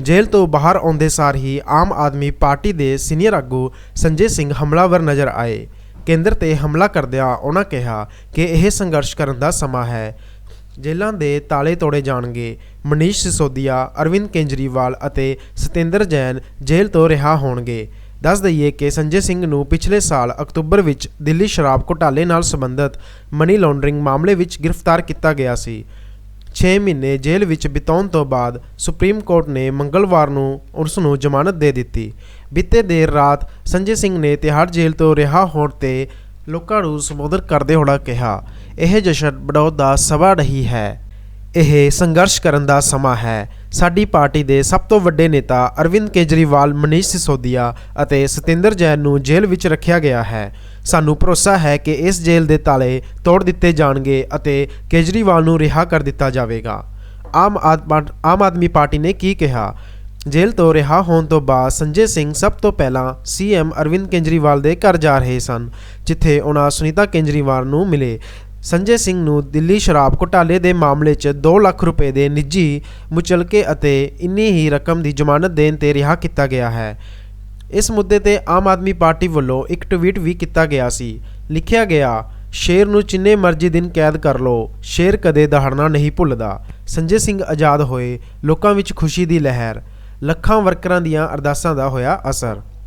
ਜੇਲ੍ਹ ਤੋਂ ਬਾਹਰ ਆਉਂਦੇ ਸਾਰ ਹੀ ਆਮ ਆਦਮੀ ਪਾਰਟੀ ਦੇ ਸੀਨੀਅਰ ਆਗੂ ਸੰਜੇ ਸਿੰਘ ਹਮਲਾਵਰ ਨਜ਼ਰ ਆਏ। ਕੇਂਦਰ ਤੇ ਹਮਲਾ ਕਰਦਿਆਂ ਉਹਨਾਂ ਕਿਹਾ ਕਿ ਇਹ ਸੰਘਰਸ਼ ਕਰਨ ਦਾ ਸਮਾਂ ਹੈ। ਜੇਲ੍ਹਾਂ ਦੇ ਤਾਲੇ ਤੋੜੇ ਜਾਣਗੇ। ਮਨੀਸ਼ ਸਿਸੋਦੀਆ, ਅਰਵਿੰਦ ਕੇਜਰੀਵਾਲ ਅਤੇ ਸਤਿੰਦਰ ਜੈਨ ਜੇਲ੍ਹ ਤੋਂ ਰਿਹਾ ਹੋਣਗੇ। ਦੱਸ ਦਈਏ ਕਿ ਸੰਜੇ ਸਿੰਘ ਨੂੰ ਪਿਛਲੇ ਸਾਲ ਅਕਤੂਬਰ ਵਿੱਚ ਦਿੱਲੀ ਸ਼ਰਾਬ ਘੁਟਾਲੇ ਨਾਲ ਸੰਬੰਧਿਤ ਮਨੀ ਲਾਂਡਰਿੰਗ ਮਾਮਲੇ ਵਿੱਚ ਗ੍ਰਿਫਤਾਰ ਕੀਤਾ ਗਿਆ ਸੀ। 6 ਮਹੀਨੇ ਜੇਲ੍ਹ ਵਿੱਚ ਬਿਤਾਉਣ ਤੋਂ ਬਾਅਦ ਸੁਪਰੀਮ ਕੋਰਟ ਨੇ ਮੰਗਲਵਾਰ ਨੂੰ ਉਸ ਨੂੰ ਜ਼ਮਾਨਤ ਦੇ ਦਿੱਤੀ। ਬੀਤੇ ਦੇਰ ਰਾਤ ਸੰਜੇ ਸਿੰਘ ਨੇ ਤਿਹਾੜ ਜੇਲ੍ਹ ਤੋਂ ਰਿਹਾ ਹੋਣ ਤੇ ਲੋਕਾਂ ਨੂੰ ਸੰਬੋਧਨ ਕਰਦੇ ਹੋਣਾ ਕਿਹਾ, ਇਹ ਜਸ਼ਨ ਬਣਾਉਣ ਦਾ ਸਮਾਂ ਨਹੀਂ ਹੈ। ਇਹ ਸੰਘਰਸ਼ ਕਰਨ ਦਾ ਸਮਾਂ ਹੈ। ਸਾਡੀ ਪਾਰਟੀ ਦੇ ਸਭ ਤੋਂ ਵੱਡੇ ਨੇਤਾ ਅਰਵਿੰਦ ਕੇਜਰੀਵਾਲ, ਮਨੀਸ਼ ਸਿਸੋਦੀਆ ਅਤੇ ਸਤਿੰਦਰ ਜੈਨ ਨੂੰ ਜੇਲ੍ਹ ਵਿੱਚ ਰੱਖਿਆ ਗਿਆ ਹੈ। ਸਾਨੂੰ ਭਰੋਸਾ ਹੈ ਕਿ ਇਸ ਜੇਲ੍ਹ ਦੇ ਤਾਲੇ ਤੋੜ ਦਿੱਤੇ ਜਾਣਗੇ ਅਤੇ ਕੇਜਰੀਵਾਲ ਨੂੰ ਰਿਹਾ ਕਰ ਦਿੱਤਾ ਜਾਵੇਗਾ। ਆਮ ਆਦਮ, ਆਮ ਆਦਮੀ ਪਾਰਟੀ ਨੇ ਕੀ ਕਿਹਾ? ਜੇਲ੍ਹ ਤੋਂ ਰਿਹਾ ਹੋਣ ਤੋਂ ਬਾਅਦ ਸੰਜੇ ਸਿੰਘ ਸਭ ਤੋਂ ਪਹਿਲਾਂ ਸੀਐਮ ਅਰਵਿੰਦ ਕੇਜਰੀਵਾਲ ਦੇ ਘਰ ਜਾ ਰਹੇ ਸਨ, ਜਿੱਥੇ ਉਹਨਾਂ ਸੁਨੀਤਾ ਕੇਜਰੀਵਾਲ ਨੂੰ ਮਿਲੇ। ਸੰਜੇ ਸਿੰਘ ਨੂੰ ਦਿੱਲੀ ਸ਼ਰਾਬ ਘੁਟਾਲੇ ਦੇ ਮਾਮਲੇ 'ਚ 2 ਲੱਖ ਰੁਪਏ ਦੇ ਨਿੱਜੀ ਮੁਚਲਕੇ ਅਤੇ ਇੰਨੀ ਹੀ ਰਕਮ ਦੀ ਜ਼ਮਾਨਤ ਦੇਣ ਤੇ ਰਿਹਾ ਕੀਤਾ ਗਿਆ ਹੈ। ਇਸ ਮੁੱਦੇ ਤੇ ਆਮ ਆਦਮੀ ਪਾਰਟੀ ਵੱਲੋਂ ਇੱਕ ਟਵੀਟ ਵੀ ਕੀਤਾ ਗਿਆ ਸੀ। ਲਿਖਿਆ ਗਿਆ, ਸ਼ੇਰ ਨੂੰ ਜਿੰਨੇ ਮਰਜ਼ੀ ਦਿਨ ਕੈਦ ਕਰ ਲਓ, ਸ਼ੇਰ ਕਦੇ ਦਹਾੜਨਾ ਨਹੀਂ ਭੁੱਲਦਾ। ਸੰਜੇ ਸਿੰਘ ਆਜ਼ਾਦ ਹੋਏ ਲੋਕਾਂ ਵਿੱਚ ਖੁਸ਼ੀ ਦੀ ਲਹਿਰ, ਲੱਖਾਂ ਵਰਕਰਾਂ ਦੀਆਂ ਅਰਦਾਸਾਂ ਦਾ ਹੋਇਆ ਅਸਰ।